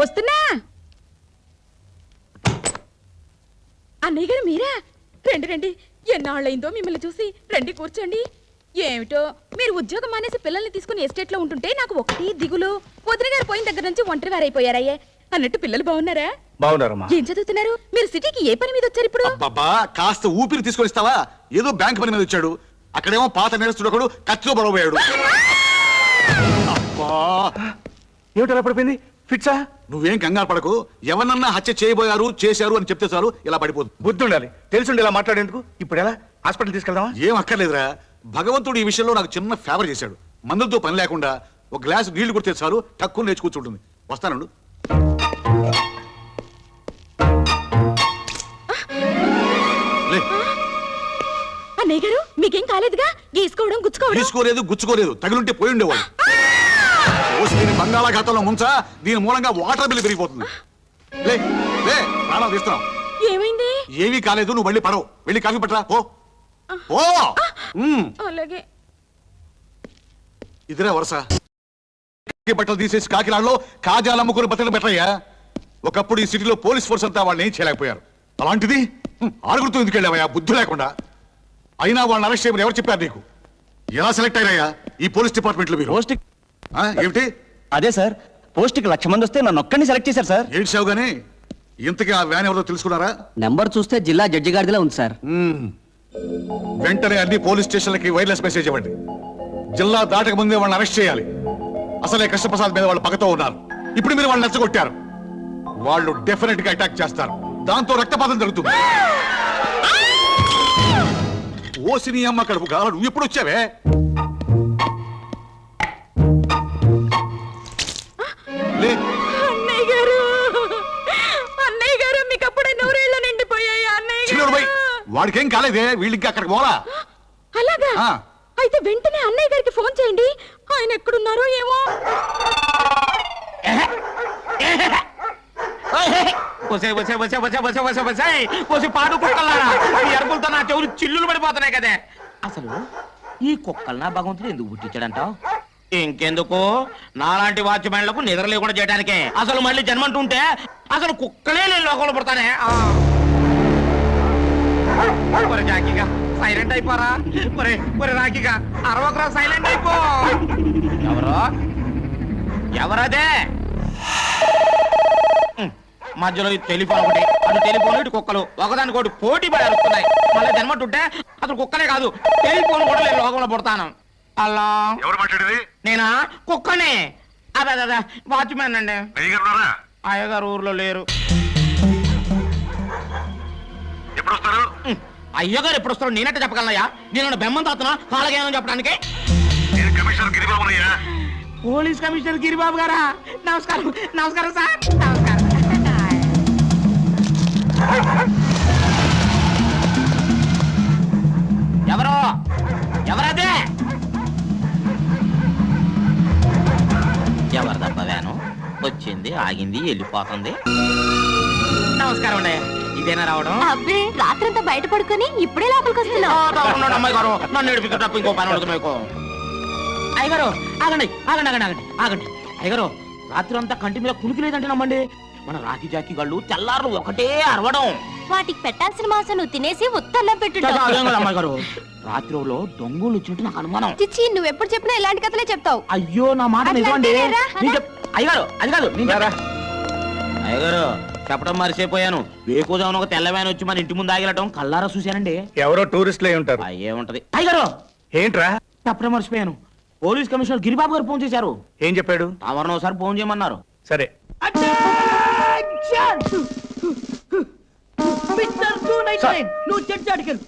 వస్తున్నా. అన్నయ్య గారు మీరా? రండి రండి. ఎన్నాళ్ళైందో మిమ్మల్ని చూసి రండి కూర్చోండి. ఏమిటో మీరు ఉద్యోగం మానేసి పిల్లల్ని తీసుకుని ఎస్టేట్లో ఉంటుంటే నాకు ఒకటి దిగులు. వదిన గారు పోయిన దగ్గర నుంచి ఒంటరి వారైపోయారయ్యే అన్నట్టు పిల్లలు బాగున్నారా? బాగున్నారమ్మా. ఏం చదువుతున్నారు? మీరు సిటీకి ఏ పని మీద వచ్చారు ఇప్పుడు? అబ్బబ్బా కాస్త ఊపిరి తీసుకొని ఇస్తావా? ఏదో బ్యాంక్ పని మీద వచ్చాడు. అక్కడేమో పాత నేరస్తుడు ఒకడు కత్తిలో పడబోయాడు అబ్బా. ఏమిటి అలా పడిపోయింది? ఫిట్సా? నువ్వేం కంగారు పడకు. ఎవరన్నా హత్య చేయబోయారు చేశారు అని చెప్తే చాలు ఇలా పడిపోతుంది బుద్ధి ఉండాలి తెలిసి ఇలా మాట్లాడేందుకు? ఇప్పుడు ఎలా? హాస్పిటల్ తీసుకెళ్దామా? ఏం అక్కర్లేదురా. భగవంతుడు ఈ విషయంలో నాకు చిన్న ఫేవర్ చేశాడు. మందులతో పని లేకుండా ఒక గ్లాస్ నీళ్ళు కొడితే చాలు తక్కువ లేచి కూర్చుంటుంది వస్తానండు లే. అన్నయ్య గారు మీకేం కాలేదుగా? గీసుకోవడం గుచ్చుకోవడం? తీసుకోలేదు గుచ్చుకోలేదు. తగిలుంటే పోయి ఉండేవాడు. ఓసి దీని బంగాళాఖాతంలో ముంచా దీని మూలంగా వాటర్ బిల్ పెరిగిపోతుంది లే లే ప్రాణాలు తీస్తున్నాం ఏమైంది? ఏమీ కాలేదు నువ్వు మళ్ళీ పడవు. వెళ్ళి కాఫీ పట్టరా పో. పో. ఉమ్, అలాగే. ఇదిరే వరుస. కాకి బట్టలు తీసేసి కాకినాడలో కాజాలు అమ్ముకుని బట్టలు పెట్టయ్యా ఒకప్పుడు ఈ సిటీలో పోలీస్ ఫోర్స్ అంతా వాళ్ళని ఏం చేయలేకపోయారు. అలాంటిది? ఆరుగురితో ఎందుకు వెళ్ళావయ్యా? బుద్ధి లేకుండా. అయినా వాళ్ళని అరెస్ట్ చేయమని ఎవరు చెప్పారు నీకు? ఎలా సెలెక్ట్ అయ్యాయా ఈ పోలీస్ డిపార్ట్మెంట్లో మీరు ఏమిటి? అదే సార్ పోస్ట్కి లక్ష మంది వస్తే నన్ను ఒక్కడిని సెలెక్ట్ చేశారు సార్. ఏంటి సావు గానీ ఇంతకీ ఆ వ్యాన్ ఎవరో తెలుసుకున్నారా? నెంబర్ చూస్తే జిల్లా జడ్జి గారిదిలా ఉంది సార్. మ్మ్. వెంటనే అన్ని పోలీస్ స్టేషన్లకి వైర్లెస్ మెసేజ్ ఇవ్వండి. జిల్లా దాటక ముందే వాళ్ళని అరెస్ట్ చేయాలి. అసలే కృష్ణప్రసాద్ మీద వాళ్ళు పగతో ఉన్నారు. ఇప్పుడు మీరు వాళ్ళని నచ్చగొట్టారు. వాళ్ళు డెఫినెట్గా అటాక్ చేస్తారు. దాంతో రక్తపాతం జరుగుతుంది. ఓసిని అమ్మ కడుపు కావాలి నువ్వు ఎప్పుడు వచ్చావే? వాడికేం కాలేదే? వీళ్ళకి అక్కడికి పోలా అలాగా? ఆ. అయితే వెంటనే అన్నయ్య గారికి ఫోన్ చేయండి. ఆయన ఎక్కడున్నారో ఏమో. వసే వసే వసే వసే వసే వసే వసే వసే పాడు కుక్కలారా ఈ అరుపులతో నా చెవులు చిల్లులు పడిపోతున్నాయి కదే. అసలు ఈ కుక్కల్నా భగవంతుడు ఎందుకు పుట్టించాడంటావు? ఇంకెందుకు? నాలాంటి వాచ్మెన్లకు నిద్ర లేకుండా చేయడానికే అసలు మళ్ళీ జన్మంటుంటే అసలు కుక్కలే నేను లోకంలో పుడతానే. ఆ. ఒరే జాకీగా సైలెంట్ అయిపోరా. ఒరే ఒరే రాకీగా అరవకరా సైలెంట్ అయిపో. ఎవరో? ఎవరదే? మధ్యలో ఈ టెలిఫోన్ ఒకటి అటు టెలిఫోన్ ఇటు కుక్కలు ఒకదానికొకటి పోటీ పడి అరుస్తున్నాయి. మళ్ళీ జన్మటుంటే అసలు కుక్కనే కాదు టెలిఫోన్ కూడా నేను లోకంలో పుడతాను. అలా ఎవరు మాట్లాడేది? నేనా? కుక్కనే. అదే అదే, వాచ్మెన్ అండి. అయ్యగారు ఊర్లో లేరు. ఎప్పుడు వస్తారు అయ్యగారు ఎప్పుడు వస్తాడు నేనట్టు చెప్పగలనయ్యా. నేను బెమ్మం తాతనా కాలగేమని చెప్పడానికి. నేను కమిషనర్ గిరిబాబునయ్యా. పోలీస్ కమిషనర్ గిరిబాబు గారా? నమస్కారం నమస్కారం సార్ నమస్కారం. ఎవరో? ఎవరదే? ఎవరిదబ్బ వ్యాను? వచ్చింది ఆగింది వెళ్ళిపోతుంది. నమస్కారం అండి ఇదేనా రావడం? అబ్బే రాత్రంతా బయట పడుకొని ఇప్పుడే లోపలికి వస్తున్నావు. అమ్మాయి గారు నన్ను ఏడిపించు తప్ప ఇంకో పని ఉండదు మీకు. అయ్యగారు ఆగండి ఆగండి ఆగండి ఆగండి ఆగండి. అయ్యగారు రాత్రి అంతా కంటి మీద కునికి లేదంటే నమ్మండి. మన రాకి జాకి గళ్ళు తెల్లారు ఒకటే అరవడం. వాటికి పెట్టాల్సిన మాసం నువ్వు తినేసి ఉత్తర్లో చచ్చా, అదేం కాదు అమ్మాయి గారు. రాత్రిలో దొంగలు వచ్చినట్టు నాకు అనుమానం. చిచ్చి నువ్వు ఎప్పుడు చెప్పినా ఇలాంటి కథలే చెప్తావు. అయ్యో నా మాట నిజమండి. అయ్యగారు అది కాదు అయ్యగారు. చెప్పడం మర్చిపోయాను. వేకుజామున ఒక తెల్లవాయన వచ్చి మన ఇంటి ముందు ఆగిలటం కల్లారా చూశానండి. ఎవరో టూరిస్టులు అయి ఉంటారు ఏముంటది? అయ్యగారు! ఏంట్రా? చెప్పడం మర్చిపోయాను. పోలీస్ కమిషనర్ గిరిబాబు గారు ఫోన్ చేశారు. ఏం చెప్పాడు? తమరిని ఒకసారి ఫోన్ చేయమన్నారు. సరే. మిస్టర్ టూ నైన్ నైన్ నువ్వు చెట్టు అడికెళ్ళు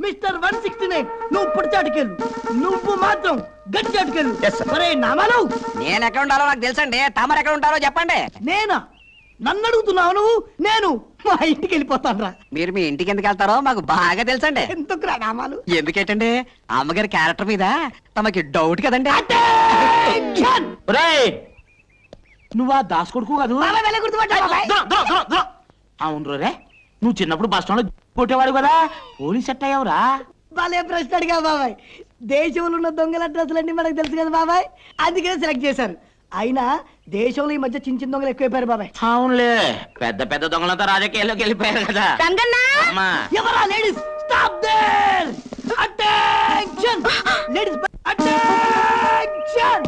మిస్టర్ వన్ సిక్స్టీ నైన్ నువ్వు పుడిచి అడికెళ్ళు నువ్వు మాత్రం గట్టి sir. ఒరే నామాలు నేను ఎక్కడ ఉండాలో నాకు తెలుసండి. తమరు ఎక్కడ ఉంటారో చెప్పండి. నేనా? నన్ను అడుగుతున్నావు నువ్వు? నేను మా ఇంటికి వెళ్ళిపోతాను రా. మీరు మీ ఇంటికి ఎందుకు వెళ్తారో మాకు బాగా తెలుసండి. ఎందుకురా నామాలు? ఎందుకేటండి? అమ్మగారి క్యారెక్టర్ మీద తమకి డౌట్ కదండి. Attention! ఒరేయ్! నువ్వు ఆ దాస్ కొడుకు కాదు? బాబాయ్ వెళ్ళ గుర్తుపట్టా బాబాయ్. దూరం, దూరం, దూరం, దూరం. అవును రే నువ్వు చిన్నప్పుడు బస్ స్టాండ్లో కొట్టేవాడు కదా. పోలీస్ సెట్ అయ్యావురా. భలే ప్రశ్న అడిగా బాబాయ్. దేశంలో ఉన్న దొంగల డ్రెస్సులన్నీ మనకు తెలుసు కదా బాబాయ్. అందుకే సెలెక్ట్ చేశారు. అయినా దేశంలో ఈ మధ్య చిన్న చిన్న దొంగలు ఎక్కువైపోయారు బాబాయ్. అవునులే. పెద్ద పెద్ద దొంగలంతా రాజకీయాల్లోకి వెళ్ళిపోయారు కదా. అమ్మా. ఎవరా ladies stop there attention ladies attention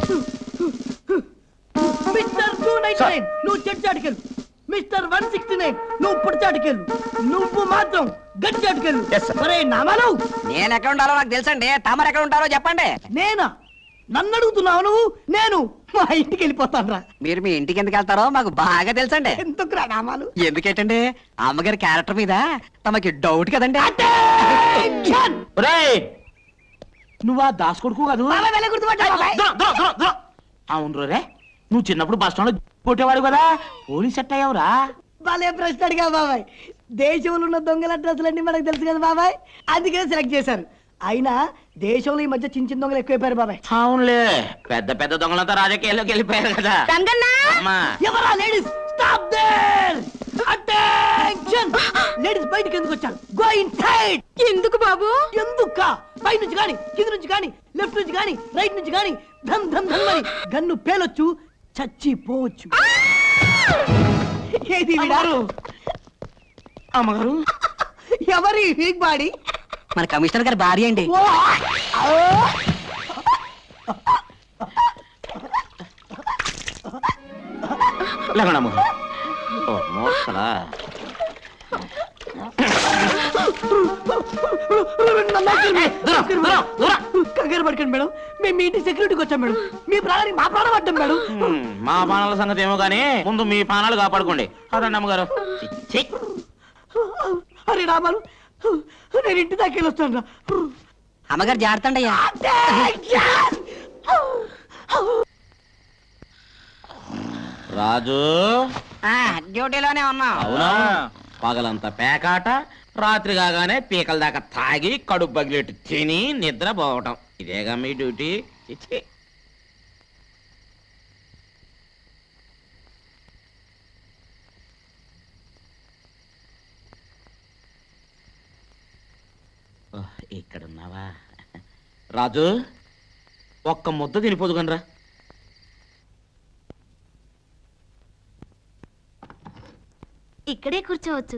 mister two nine nine నువ్వు చెట్టు అటుకెళ్ళు మిస్టర్ వన్ సిక్స్టీ నైన్ నువ్వు పుడిచి అటుకెళ్ళు నువ్వు మాత్రం గట్టి అటుకెళ్ళు ఒరే నామాలు. నేను ఎక్కడ ఉండాలో నాకు తెలుసండి. తమరు ఎక్కడ ఉంటారో చెప్పండి. నేనా? నన్ను అడుగుతున్నావు నువ్వు? నేను మా ఇంటికి వెళ్ళిపోతాను రా మీరు మీ ఇంటికి ఎందుకు వెళ్తారో మాకు బాగా తెలుసండి. ఎందుకురా నామాలు ఎందుకేటండి? అమ్మగారి క్యారెక్టర్ మీద తమకి డౌట్ కదండి. ఒరేయ్! నువ్వు ఆ దాస్ కొడుకు కాదు? బాబాయ్ వెళ్ళ గుర్తుపట్టా బాబాయ్? దూరం, దూరం, దూరం, దూరం. అవును రే నువ్వు చిన్నప్పుడు బస్ స్టాండ్లో కొట్టేవాడు కదా? పోలీస్ సెట్ అయ్యావురా. భలే ప్రశ్న అడిగా బాబాయ్. దేశంలో ఉన్న దొంగల అడ్రస్లన్నీ మనకు తెలుసు కదా బాబాయ్? అందుకే సెలెక్ట్ చేశారు అయినా దేశంలో ఈ మధ్య చిన్న చిన్న దొంగలు ఎక్కువైపోయారు బాబాయ్. అవునులే. పెద్ద పెద్ద దొంగలంతా రాజకీయాల్లోకి వెళ్ళిపోయారు కదా. అమ్మా. ఎవరా ladies stop there attention ladies బయటికి ఎందుకు వచ్చారు? గో ఇన్ సైడ్ ఎందుకు బాబు? ఎందుక? పై నుంచి గాని కింద నుంచి గాని లెఫ్ట్ నుంచి గాని రైట్ నుంచి గాని ధమ్ ధమ్ ధమ్ అని గన్ను పేలొచ్చు చచ్చిపోవచ్చు. ఏది వీడా? అమ్మగారు? ఎవరి వీక్ బాడీ? మన కమిషనర్ గారి భార్య అండి. దూరం. కంగారు పడకండి మేడం. మేము మీ ఇంటి సెక్యూరిటీకి వచ్చాం మేడం. మీ ప్రాణానికి మా ప్రాణం పడ్డం మేడం. మా ప్రాణాల సంగతి ఏమో గానీ ముందు మీ ప్రాణాలు కాపాడుకోండి. అదండి అమ్మగారు. అరే రామాలు నేను ఇంటి దాకా వెళ్ళొస్తాను అమ్మగారు జాగ్రత్త రాజు. ఆ, డ్యూటీలోనే ఉన్నాం. అవునా? పగలంతా పేకాట రాత్రి కాగానే పీకల దాకా తాగి కడుపు బగిలెట్టు తిని నిద్ర పోవటం ఇదేగా మీ డ్యూటీ? ఇక్కడున్నావా? రాజు ఒక్క ముద్ద తినిపోదుకనరా ఇక్కడే కూర్చోవచ్చు.